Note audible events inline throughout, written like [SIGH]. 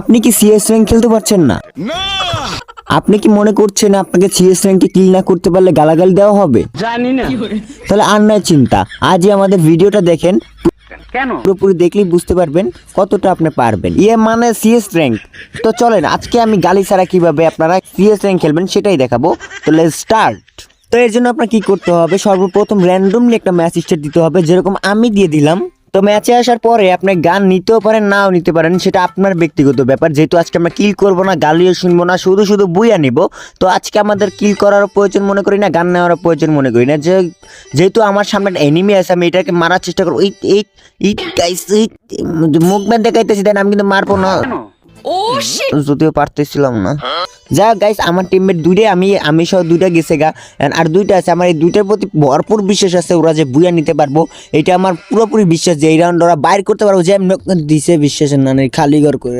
আপনি কি CS rank খেলতে পারছেন না? আপনি কি মনে করছেন আপনাকে সিএস র্যাঙ্কে কিল না করতে পারলে গালাগালি দেওয়া হবে? জানি না। তাহলে আর নয় চিন্তা আজই আমাদের ভিডিওটা দেখেন। কেন? পুরোপুরি দেখলেই বুঝতে পারবেন কতটা আপনি পারবেন। ইয়ে মানে সিএস র্যাঙ্ক তো চলেন আজকে আমি গালি ছাড়া কীভাবে আপনারা সিএস র্যাঙ্ক খেলবেন সেটাই দেখাবো। তো লেট স্টার্ট তো এর জন্য আপনার কি করতে হবে? সর্বপ্রথম র্যান্ডমলি একটা ম্যাচ স্টার্ট দিতে হবে যেরকম আমি দিয়ে দিলাম। তো ম্যাচে আসার পরে আপনি গান নিতেও পারেন, নাও নিতে পারেন, সেটা আপনার ব্যক্তিগত ব্যাপার। যেহেতু আজকে আমরা কিল করব না, গালিও শুনব না, শুধু শুধু বইয়া নিব, তো আজকে আমাদের কিল করার প্রয়োজন মনে করি না, গান নেওয়ার প্রয়োজন মনে করি না। যে যেহেতু আমার সামনে এনিমি আছে, আমি এটাকে মারার চেষ্টা করব। এই এই মুখ ম্যান দেখাইতেছি, দেন আমি কিন্তু মারবো না। যদিও পারতেছিলাম না। যা গাইস আমার টিমমেট দুইটাই আমি আমি সহ দুইটা গেছে গা। আর দুইটা আছে আমার এই দুইটার প্রতি ভরপুর বিশ্বাস আছে ওরা যে বুয়া নিতে পারব এটা আমার পুরোপুরি বিশ্বাস যে এই রাউন্ড ওরা বাইর করতে পারব যে দিছে বিশ্বাসের না খালি ঘর করে।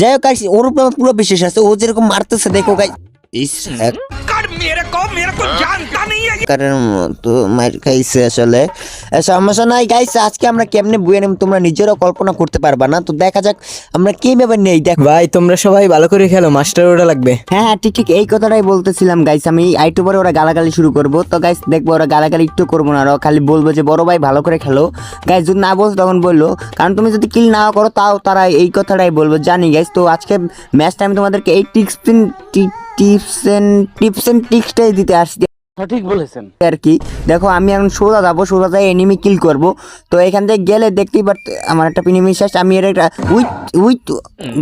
যাই হোক গাইস ওর উপর আমার পুরো বিশ্বাস আছে ও যেরকম মারতেছে দেখো গাইস ইস মতো মার খাইছে আসলে। সমস্যা নাই গাইস আজকে আমরা কেমনে বুয়ে নেব তোমরা নিজেরও কল্পনা করতে পারবা না। তো দেখা যাক আমরা কি কীভাবে নেই দেখ। ভাই তোমরা সবাই ভালো করে খেলো মাস্টার ওরা লাগবে। হ্যাঁ হ্যাঁ ঠিক ঠিক এই কথাটাই বলতেছিলাম গাইস আমি আইটু পরে ওরা গালাগালি শুরু করব। তো গাইস দেখব ওরা গালাগালি একটু করব না ওরা খালি বলব যে বড় ভাই ভালো করে খেলো। গাইস যদি না বলছো তখন বলল কারণ তুমি যদি কিল না করো তাও তারা এই কথাটাই বলব। জানি গাইস তো আজকে ম্যাচ টাইম তোমাদেরকে এই tricks tips and tips and টিক্সটাই দিতে আসছি। সঠিক বলেছেন। আর কি দেখো আমি এখন সোজা যাব সোজা যাই এনিমি কিল করব। তো এখান থেকে গেলে দেখতেই পার আমার একটা এনিমি শেষ আমি এর একটা উইথ উইথ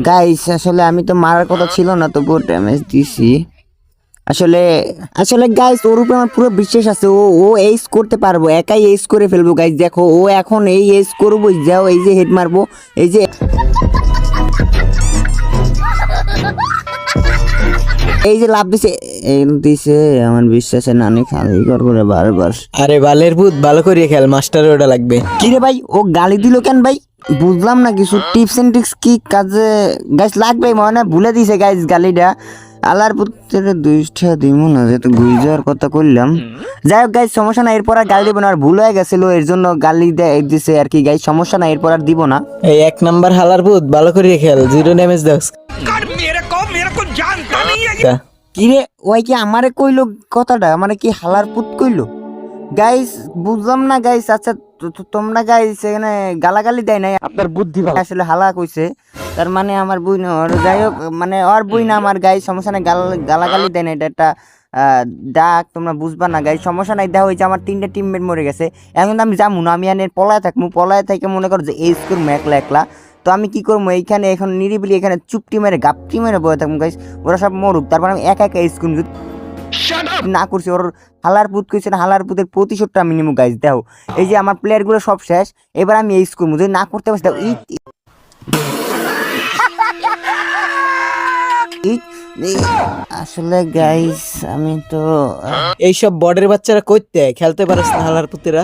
গাইস আসলে আমি তো মারার কথা ছিল না তো পুরো ড্যামেজ দিছি। আসলে আসলে গাইস ওর উপরে আমার পুরো বিশ্বাস আছে ও ও এইস করতে পারব একাই এইস করে ফেলব গাইস দেখো ও এখন এই এইস করব যাও এই যে হেড মারবো এই যে [LAUGHS] এই যে লাভ দিছে এই দিছে আমার বিশ্বাসে নানি খালি কর করে বারবার আরে বালের ভূত ভালো করে খেল মাস্টার ওটা লাগবে। কি রে ভাই ও গালি দিল কেন ভাই? বুঝলাম না কিছু টিপস এন্ড ট্রিক্স কি কাজে গাইস লাগবে মনে ভুলে দিছে গাইস গালিটা। আলার পুত্রের দুইটা দিব না যেহেতু ঘুরে যাওয়ার কথা করলাম যাই হোক গাই সমস্যা না এরপর আর গালি দিব না আর ভুল হয়ে গেছিল এর জন্য গালি দেয় দিছে আর কি গাই সমস্যা না এরপর আর দিব না। এই এক নাম্বার হালার পুত ভালো করে খেল জিরো ড্যামেজ দাস কিরে ওই কি আমারে কইলো কথাটা? আমারে কি হালার পুত কইলো? গাইস বুঝলাম না গাইস আচ্ছা তোমরা গাইস এখানে গালাগালি দেয় নাই। আপনার বুদ্ধি আসলে হালা কইছে। তার মানে আমার বই না ওর যাই হোক মানে ওর বই না আমার গাই সমস্যা নাই গাল গালাগালি দেয় না এটা একটা ডাক তোমরা বুঝবা না গাই সমস্যা নাই দেখা হয়েছে আমার তিনটা টিমমেট মরে গেছে এখন আমি যাব না আমি এনে পলায় থাকব পলায় থেকে মনে করো যে এইস করব একলা একলা তো আমি কি করব এইখানে এখন নিরিবিলি এখানে চুপটি মেরে গাপটি মেরে বয়ে থাকব গাইস ওরা সব মরুক তারপর আমি একা একা স্কুল না করছি ওর হালার পুত কইছে না হালার পুতের প্রতিশোধটা আমি নিমু গাইস দেখো এই যে আমার প্লেয়ারগুলো সব শেষ এবার আমি এই স্কুল যদি না করতে পারছি দেখো আসলে গাইস আমি তো এইসব বর্ডের বাচ্চারা করতে খেলতে পারিস না হালার পুতেরা।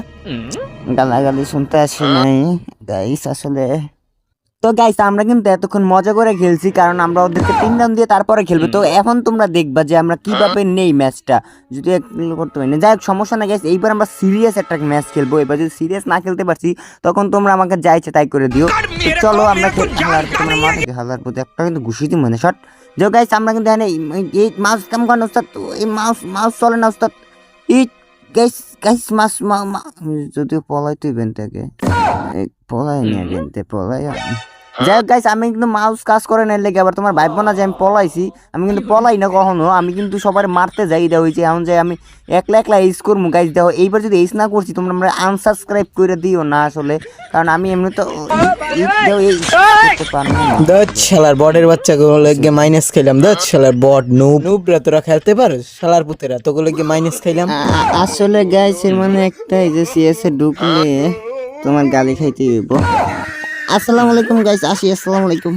গালাগালি শুনতে আসি নাই। গাইস আসলে তো গাইস আমরা কিন্তু এতক্ষণ মজা করে খেলছি কারণ আমরা ওদেরকে তিন রাউন্ড দিয়ে তারপরে খেলব। তো এখন তোমরা দেখবা যে আমরা কীভাবে নেই ম্যাচটা। যদি একটু করতে পারি না। যাই হোক সমস্যা না গাইস এইবার আমরা সিরিয়াস একটা ম্যাচ খেলব। এবার যদি সিরিয়াস না খেলতে পারছি তখন তোমরা আমাকে যা ইচ্ছে তাই করে দিও। চলো আমরা খে- হালার তোমরা মাঠে। হালার প্রতি একটা কিন্তু ঘুষি দিই মানে শট যে গাইস আমরা কিন্তু এখানে এই- মাউস কাম করেন ওস্তাদ এই মাউস মাউস চলে না ওস্তাদ এই গাইস গাইস মাউস যদিও পলাই তুই বেন থেকে পলাই নিয়ে বেনতে পলাই যাই হোক গাইস আমি কিন্তু মাউস কাজ করে না লেগে আবার তোমার ভাইব না যে আমি পলাইছি। আমি কিন্তু পলাই না কখনো আমি কিন্তু সবার মারতে যাই দেওয়া হয়েছে এখন যে আমি একলা একলা এইস করব গাইস দেখো এইবার যদি এইস না করছি তোমরা আমরা আনসাবস্ক্রাইব করে দিও না আসলে কারণ আমি এমনি তো দশ শালার বর্ডের বাচ্চা গুলো গিয়ে মাইনাস খেলাম। দশ শালার বট নুব নুবরা তোরা খেলতে পারিস? শালার পুতেরা তোগুলো গিয়ে মাইনাস খেলাম আসলে গাইস এর মানে একটাই যে সিএস এ ঢুকলে তোমার গালি খাইতে হইব। আসসালামু আলাইকুম গাইস আসি আসসালামু আলাইকুম।